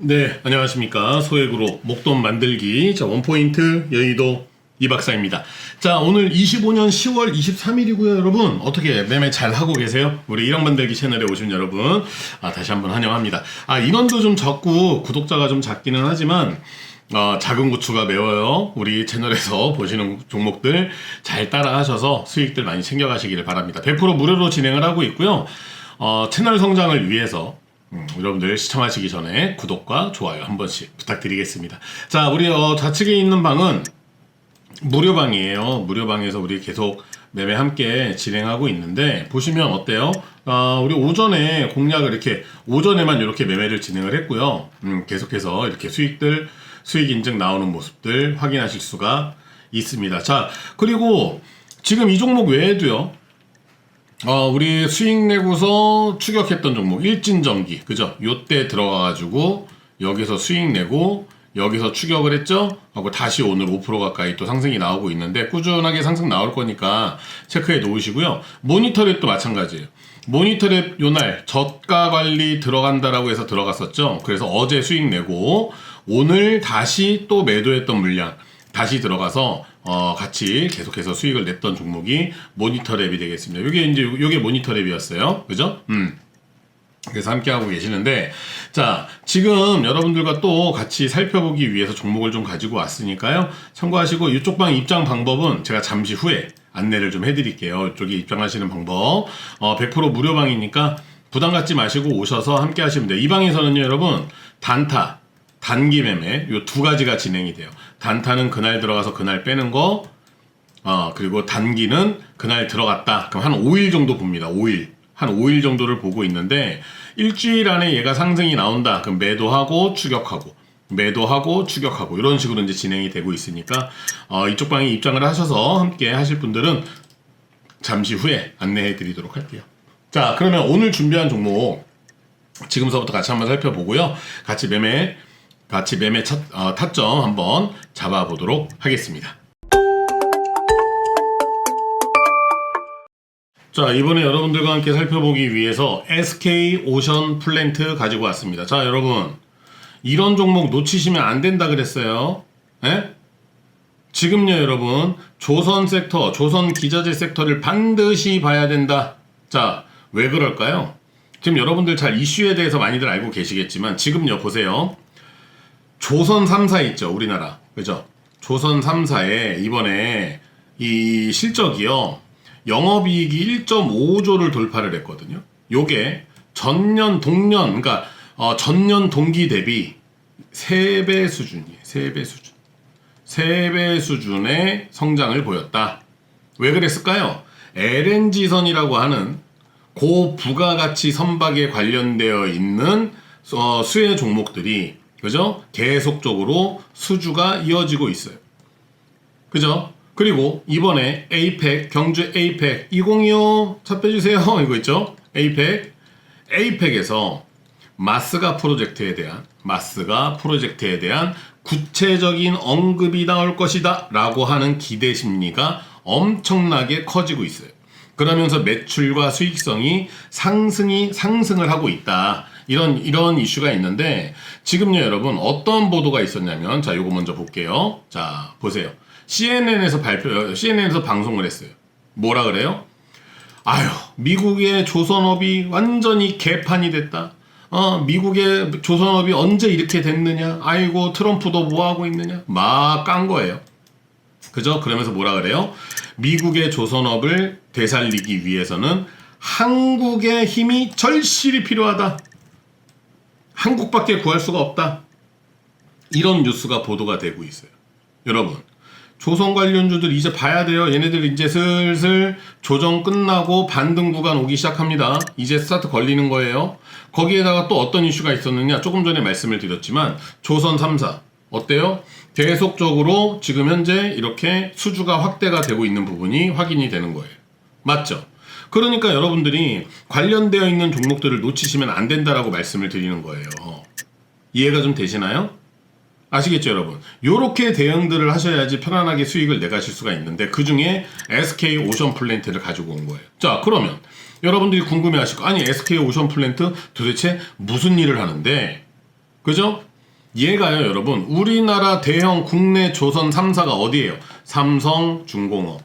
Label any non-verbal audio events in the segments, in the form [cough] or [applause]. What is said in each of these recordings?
네, 안녕하십니까. 소액으로 목돈 만들기. 자, 원포인트 여의도 이박사입니다. 자, 오늘 25년 10월 23일이고요, 여러분. 어떻게 매매 잘 하고 계세요? 우리 일억 만들기 채널에 오신 여러분, 아, 다시 한번 환영합니다. 아, 인원도 좀 적고 구독자가 좀 작기는 하지만, 어, 작은 고추가 매워요. 우리 채널에서 [laughs] 보시는 종목들 잘 따라 하셔서 수익들 많이 챙겨가시기를 바랍니다. 100% 무료로 진행을 하고 있고요. 어, 채널 성장을 위해서 음, 여러분들 시청하시기 전에 구독과 좋아요 한 번씩 부탁드리겠습니다. 자, 우리 어, 좌측에 있는 방은 무료방이에요. 무료방에서 우리 계속 매매 함께 진행하고 있는데 보시면 어때요? 아, 우리 오전에 공략을 이렇게 오전에만 이렇게 매매를 진행을 했고요. 음, 계속해서 이렇게 수익들 수익 인증 나오는 모습들 확인하실 수가 있습니다. 자, 그리고 지금 이 종목 외에도요. 어, 우리 수익 내고서 추격했던 종목 일진전기 그죠? 요때 들어가가지고 여기서 수익 내고 여기서 추격을 했죠? 하고 다시 오늘 5% 가까이 또 상승이 나오고 있는데 꾸준하게 상승 나올 거니까 체크해 놓으시고요. 모니터랩도 마찬가지예요. 모니터랩 요날 저가 관리 들어간다라고 해서 들어갔었죠. 그래서 어제 수익 내고 오늘 다시 또 매도했던 물량 다시 들어가서 어, 같이 계속해서 수익을 냈던 종목이 모니터 랩이 되겠습니다. 이게 이제 요게 모니터 랩이었어요. 그죠? 음. 그래서 함께 하고 계시는데 자 지금 여러분들과 또 같이 살펴보기 위해서 종목을 좀 가지고 왔으니까요 참고하시고 이쪽 방 입장 방법은 제가 잠시 후에 안내를 좀 해드릴게요 이쪽에 입장하시는 방법 어, 100% 무료 방이니까 부담 갖지 마시고 오셔서 함께 하시면 돼요 이 방에서는요 여러분 단타 단기 매매 요 두 가지가 진행이 돼요 단타는 그날 들어가서 그날 빼는 거 어, 그리고 단기는 그날 들어갔다. 그럼 한 5일 정도 봅니다. 5일. 한 5일 정도를 보고 있는데 일주일 안에 얘가 상승이 나온다. 그럼 매도하고 추격하고 매도하고 추격하고 이런 식으로 이제 진행이 되고 있으니까 어, 이쪽 방에 입장을 하셔서 함께 하실 분들은 잠시 후에 안내해 드리도록 할게요. 자, 그러면 오늘 준비한 종목 지금서부터 같이 한번 살펴보고요. 같이 매매 같이 매매 차- 어, 타점 한번 잡아보도록 하겠습니다. 자, 이번에 여러분들과 함께 살펴보기 위해서 SK 오션 플랜트 가지고 왔습니다. 자, 여러분. 이런 종목 놓치시면 안 된다 그랬어요. 예? 지금요, 여러분. 조선 섹터, 조선 기자재 섹터를 반드시 봐야 된다. 자, 왜 그럴까요? 지금 여러분들 잘 이슈에 대해서 많이들 알고 계시겠지만, 지금요, 보세요. 조선 3사 있죠, 우리나라. 그죠? 조선 3사에 이번에 이 실적이요. 영업이익이 1.5조를 돌파를 했거든요. 요게 전년 동년 그러니까 어, 전년 동기 대비 3배 수준이에요. 3배 수준. 3배 수준의 성장을 보였다. 왜 그랬을까요? LNG선이라고 하는 고부가가치 선박에 관련되어 있는 어, 수혜 종목들이 그죠? 계속적으로 수주가 이어지고 있어요. 그죠? 그리고 이번에 에이펙 경주 에이펙 2025차 빼주세요 [laughs] 이거 있죠? 에이펙 에이펙에서 마스가 프로젝트에 대한 마스가 프로젝트에 대한 구체적인 언급이 나올 것이다 라고 하는 기대 심리가 엄청나게 커지고 있어요. 그러면서 매출과 수익성이 상승이 상승을 하고 있다. 이런 이런 이슈가 있는데 지금요 여러분 어떤 보도가 있었냐면 자 요거 먼저 볼게요. 자 보세요. CNN에서 발표 CNN에서 방송을 했어요. 뭐라 그래요? 아유, 미국의 조선업이 완전히 개판이 됐다. 어, 미국의 조선업이 언제 이렇게 됐느냐? 아이고, 트럼프도 뭐 하고 있느냐? 막 깐 거예요. 그죠? 그러면서 뭐라 그래요? 미국의 조선업을 되살리기 위해서는 한국의 힘이 절실히 필요하다. 한국밖에 구할 수가 없다. 이런 뉴스가 보도가 되고 있어요. 여러분, 조선 관련주들 이제 봐야 돼요. 얘네들 이제 슬슬 조정 끝나고 반등 구간 오기 시작합니다. 이제 스타트 걸리는 거예요. 거기에다가 또 어떤 이슈가 있었느냐? 조금 전에 말씀을 드렸지만 조선 3사 어때요? 계속적으로 지금 현재 이렇게 수주가 확대가 되고 있는 부분이 확인이 되는 거예요. 맞죠? 그러니까 여러분들이 관련되어 있는 종목들을 놓치시면 안 된다라고 말씀을 드리는 거예요. 이해가 좀 되시나요? 아시겠죠, 여러분? 요렇게 대응들을 하셔야지 편안하게 수익을 내가실 수가 있는데 그 중에 SK 오션 플랜트를 가지고 온 거예요. 자, 그러면 여러분들이 궁금해 거 아니 SK 오션 플랜트 도대체 무슨 일을 하는데 그죠? 얘가요, 여러분. 우리나라 대형 국내 조선 3사가 어디예요? 삼성, 중공업.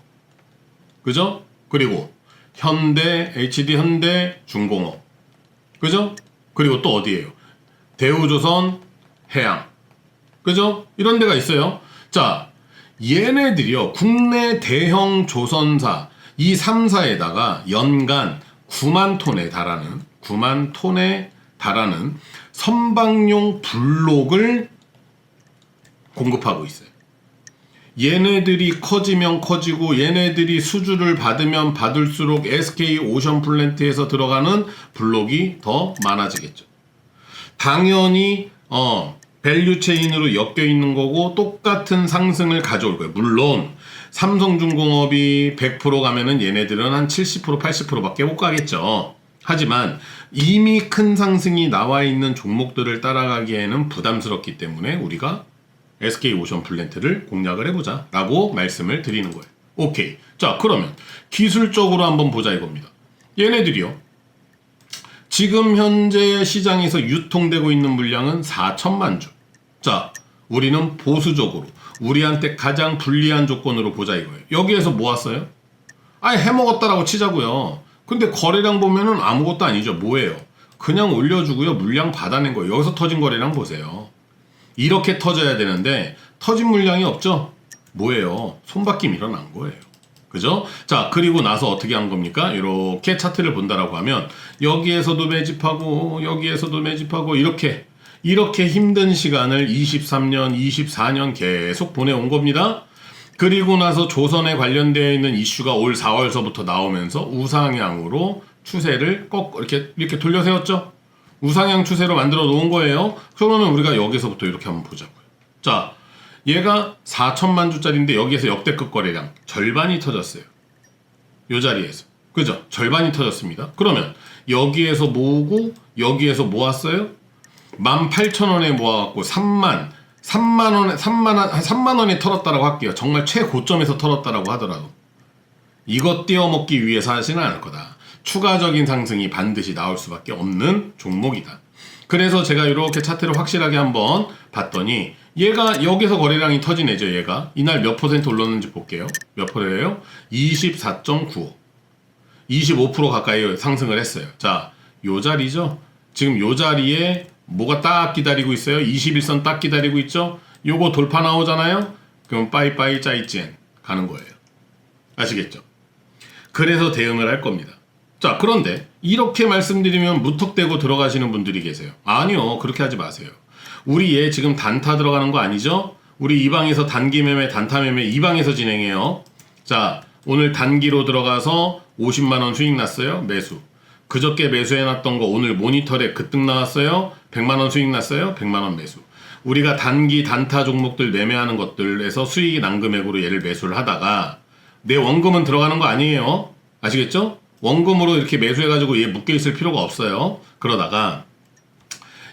그죠? 그리고 현대, HD 현대, 중공업. 그죠? 그리고 또 어디예요? 대우조선, 해양. 그죠? 이런 데가 있어요. 자, 얘네들이요. 국내 대형 조선사 이 3사에다가 연간 9만 톤에 달하는 9만 톤에 달하는 선박용 블록을 공급하고 있어요. 얘네들이 커지면 커지고 얘네들이 수주를 받으면 받을수록 SK 오션 플랜트에서 들어가는 블록이 더 많아지겠죠. 당연히 어 밸류 체인으로 엮여 있는 거고 똑같은 상승을 가져올 거예요. 물론 삼성중공업이 100% 가면은 얘네들은 한 70% 80%밖에 못 가겠죠. 하지만 이미 큰 상승이 나와 있는 종목들을 따라가기에는 부담스럽기 때문에 우리가 SK 오션 플랜트를 공략을 해보자 라고 말씀을 드리는 거예요. 오케이. 자, 그러면 기술적으로 한번 보자 이겁니다. 얘네들이요. 지금 현재 시장에서 유통되고 있는 물량은 4천만 주. 자, 우리는 보수적으로 우리한테 가장 불리한 조건으로 보자 이거예요. 여기에서 모았어요? 아예 해먹었다라고 치자고요. 근데 거래량 보면은 아무것도 아니죠. 뭐예요? 그냥 올려주고요. 물량 받아낸 거예요. 여기서 터진 거래량 보세요. 이렇게 터져야 되는데 터진 물량이 없죠? 뭐예요? 손바뀜 일어난 거예요. 그죠? 자, 그리고 나서 어떻게 한 겁니까? 이렇게 차트를 본다라고 하면 여기에서도 매집하고 여기에서도 매집하고 이렇게 이렇게 힘든 시간을 23년, 24년 계속 보내온 겁니다. 그리고 나서 조선에 관련되어 있는 이슈가 올 4월서부터 나오면서 우상향으로 추세를 꼭 이렇게 이렇게 돌려 세웠죠. 우상향 추세로 만들어 놓은 거예요. 그러면 우리가 여기서부터 이렇게 한번 보자고요. 자, 얘가 4천만 주짜리인데 여기에서 역대급 거래량 절반이 터졌어요. 요 자리에서. 그죠? 절반이 터졌습니다. 그러면 여기에서 모으고 여기에서 모았어요? 18,000원에 모아갖고 3만 3만 원에 3만 원, 한 3만 원에 털었다라고 할게요. 정말 최고점에서 털었다라고 하더라도 이것 띄어먹기 위해서 하지는 않을 거다. 추가적인 상승이 반드시 나올 수밖에 없는 종목이다. 그래서 제가 이렇게 차트를 확실하게 한번 봤더니 얘가 여기서 거래량이 터진 애죠. 얘가 이날 몇 퍼센트 올랐는지 볼게요. 몇 퍼센트예요? 24.95. 25% 가까이 상승을 했어요. 자, 요 자리죠. 지금 요 자리에 뭐가 딱 기다리고 있어요? 21선 딱 기다리고 있죠? 요거 돌파 나오잖아요? 그럼 빠이빠이 짜이찐 가는 거예요. 아시겠죠? 그래서 대응을 할 겁니다. 자, 그런데 이렇게 말씀드리면 무턱대고 들어가시는 분들이 계세요. 아니요, 그렇게 하지 마세요. 우리 얘 지금 단타 들어가는 거 아니죠? 우리 이 방에서 단기 매매, 단타 매매 이 방에서 진행해요. 자, 오늘 단기로 들어가서 50만 원 수익 났어요. 매수. 그저께 매수해놨던 거 오늘 모니터에 급등 나왔어요. 100만 원 수익 났어요. 100만 원 매수. 우리가 단기 단타 종목들 매매하는 것들에서 수익이 난 금액으로 얘를 매수를 하다가 내 원금은 들어가는 거 아니에요. 아시겠죠? 원금으로 이렇게 매수해가지고 얘 묶여 있을 필요가 없어요. 그러다가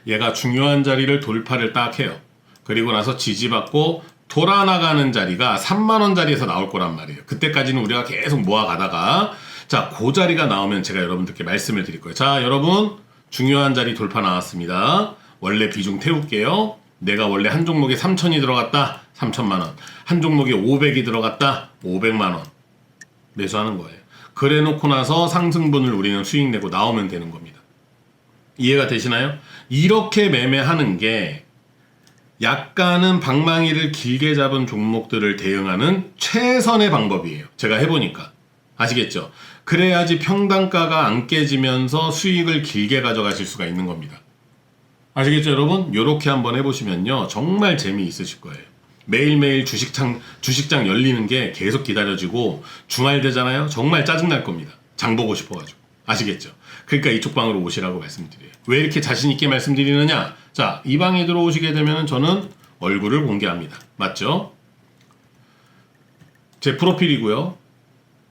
얘가 중요한 자리를 돌파를 딱 해요. 그리고 나서 지지받고 돌아나가는 자리가 3만원 자리에서 나올 거란 말이에요. 그때까지는 우리가 계속 모아가다가 자, 그 자리가 나오면 제가 여러분들께 말씀을 드릴 거예요. 자, 여러분 중요한 자리 돌파 나왔습니다. 원래 비중 태울게요. 내가 원래 한 종목에 3천이 들어갔다. 3천만 원. 한 종목에 500이 들어갔다. 500만 원. 매수하는 거예요. 그래 놓고 나서 상승분을 우리는 수익 내고 나오면 되는 겁니다. 이해가 되시나요? 이렇게 매매하는 게 약간은 방망이를 길게 잡은 종목들을 대응하는 최선의 방법이에요. 제가 해보니까. 아시겠죠? 그래야지 평단가가 안 깨지면서 수익을 길게 가져가실 수가 있는 겁니다. 아시겠죠, 여러분? 요렇게 한번 해보시면요. 정말 재미있으실 거예요. 매일매일 주식장, 주식장 열리는 게 계속 기다려지고 주말 되잖아요? 정말 짜증날 겁니다. 장 보고 싶어가지고. 아시겠죠? 그러니까 이쪽 방으로 오시라고 말씀드려요. 왜 이렇게 자신있게 말씀드리느냐? 자, 이 방에 들어오시게 되면 저는 얼굴을 공개합니다. 맞죠? 제 프로필이고요.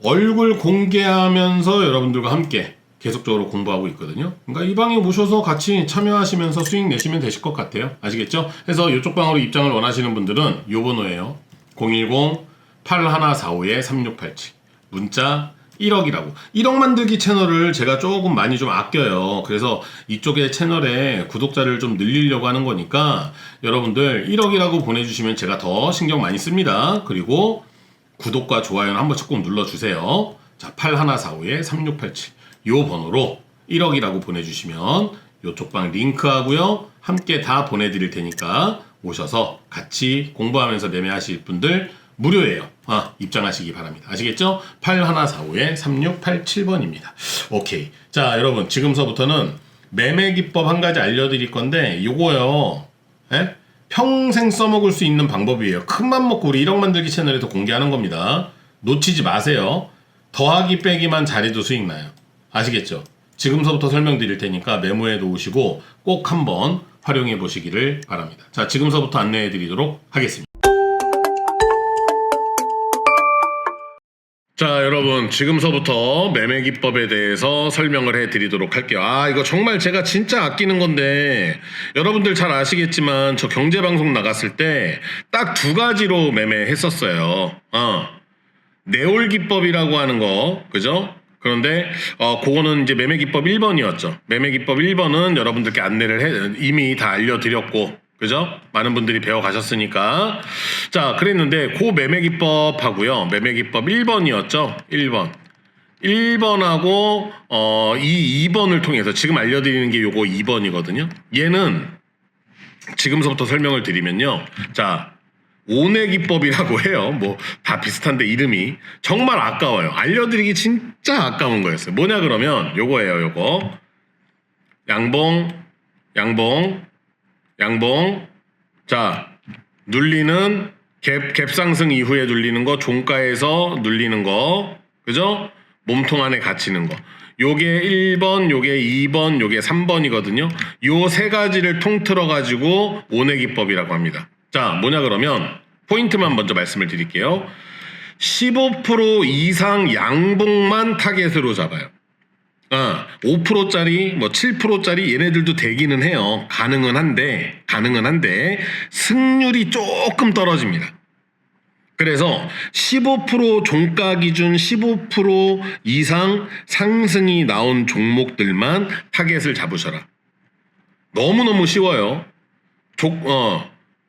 얼굴 공개하면서 여러분들과 함께 계속적으로 공부하고 있거든요. 그러니까 이 방에 오셔서 같이 참여하시면서 수익 내시면 되실 것 같아요. 아시겠죠? 그래서 이쪽 방으로 입장을 원하시는 분들은 요 번호예요. 010-8145-3687 문자 1억이라고. 1억 만들기 채널을 제가 조금 많이 좀 아껴요. 그래서 이쪽에 채널에 구독자를 좀 늘리려고 하는 거니까 여러분들 1억이라고 보내주시면 제가 더 신경 많이 씁니다. 그리고 구독과 좋아요는 한 번씩 꼭 눌러주세요. 자, 8145에 3687. 요 번호로 1억이라고 보내주시면 요쪽 방 링크하고요. 함께 다 보내드릴 테니까 오셔서 같이 공부하면서 매매하실 분들 무료예요. 아, 입장하시기 바랍니다. 아시겠죠? 8145에 3687번입니다. 오케이. 자, 여러분, 지금서부터는 매매 기법 한 가지 알려드릴 건데, 요거요. 예? 평생 써먹을 수 있는 방법이에요. 큰맘 먹고 우리 1억 만들기 채널에서 공개하는 겁니다. 놓치지 마세요. 더하기 빼기만 잘해도 수익 나요. 아시겠죠? 지금서부터 설명드릴 테니까 메모해 놓으시고 꼭 한번 활용해 보시기를 바랍니다. 자, 지금서부터 안내해 드리도록 하겠습니다. 자, 여러분, 지금서부터 매매 기법에 대해서 설명을 해 드리도록 할게요. 아, 이거 정말 제가 진짜 아끼는 건데, 여러분들 잘 아시겠지만, 저 경제방송 나갔을 때, 딱 두 가지로 매매했었어요. 어. 내올 기법이라고 하는 거, 그죠? 그런데, 어, 그거는 이제 매매 기법 1번이었죠. 매매 기법 1번은 여러분들께 안내를 해, 이미 다 알려드렸고, 그죠? 많은 분들이 배워 가셨으니까. 자, 그랬는데, 그 매매 기법하고요. 매매 기법 1번이었죠. 1번. 1번하고, 어, 이 2번을 통해서 지금 알려드리는 게 요거 2번이거든요. 얘는 지금서부터 설명을 드리면요. 자, 오내 기법이라고 해요. 뭐 다 비슷한데 이름이 정말 아까워요. 알려드리기 진짜 아까운 거였어요. 뭐냐 그러면 요거예요. 요거 양봉, 양봉, 양봉. 자 눌리는 갭, 갭 상승 이후에 눌리는 거, 종가에서 눌리는 거, 그죠? 몸통 안에 갇히는 거. 요게 1번, 요게 2번, 요게 3번이거든요. 요 세 가지를 통틀어 가지고 오내 기법이라고 합니다. 자, 뭐냐 그러면 포인트만 먼저 말씀을 드릴게요. 15% 이상 양봉만 타겟으로 잡아요. 아, 5%짜리, 뭐 7%짜리 얘네들도 되기는 해요. 가능은 한데, 가능은 한데, 승률이 조금 떨어집니다. 그래서 15% 종가 기준 15% 이상 상승이 나온 종목들만 타겟을 잡으셔라. 너무너무 쉬워요. 조, 어,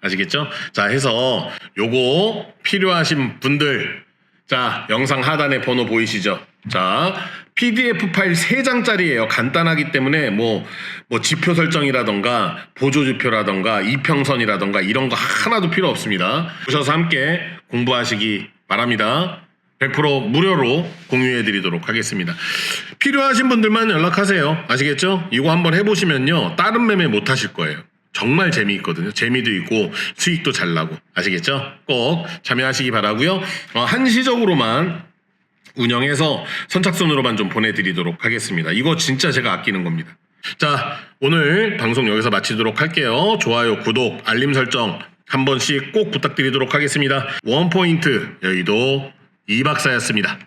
아시겠죠? 자 해서 요거 필요하신 분들 자, 영상 하단에 번호 보이시죠? 자, PDF 파일 3장짜리예요. 간단하기 때문에 뭐, 뭐 지표 설정이라던가 보조지표라던가 이평선이라던가 이런 거 하나도 필요 없습니다. 오셔서 함께 공부하시기 바랍니다. 100% 무료로 공유해 드리도록 하겠습니다. 필요하신 분들만 연락하세요. 아시겠죠? 이거 한번 해보시면요. 다른 매매 못 하실 거예요. 정말 재미있거든요. 재미도 있고 수익도 잘 나고 아시겠죠? 꼭 참여하시기 바라고요. 어, 한시적으로만 운영해서 선착순으로만 좀 보내드리도록 하겠습니다. 이거 진짜 제가 아끼는 겁니다. 자, 오늘 방송 여기서 마치도록 할게요. 좋아요, 구독, 알림 설정 한 번씩 꼭 부탁드리도록 하겠습니다. 원포인트 여의도 이박사였습니다.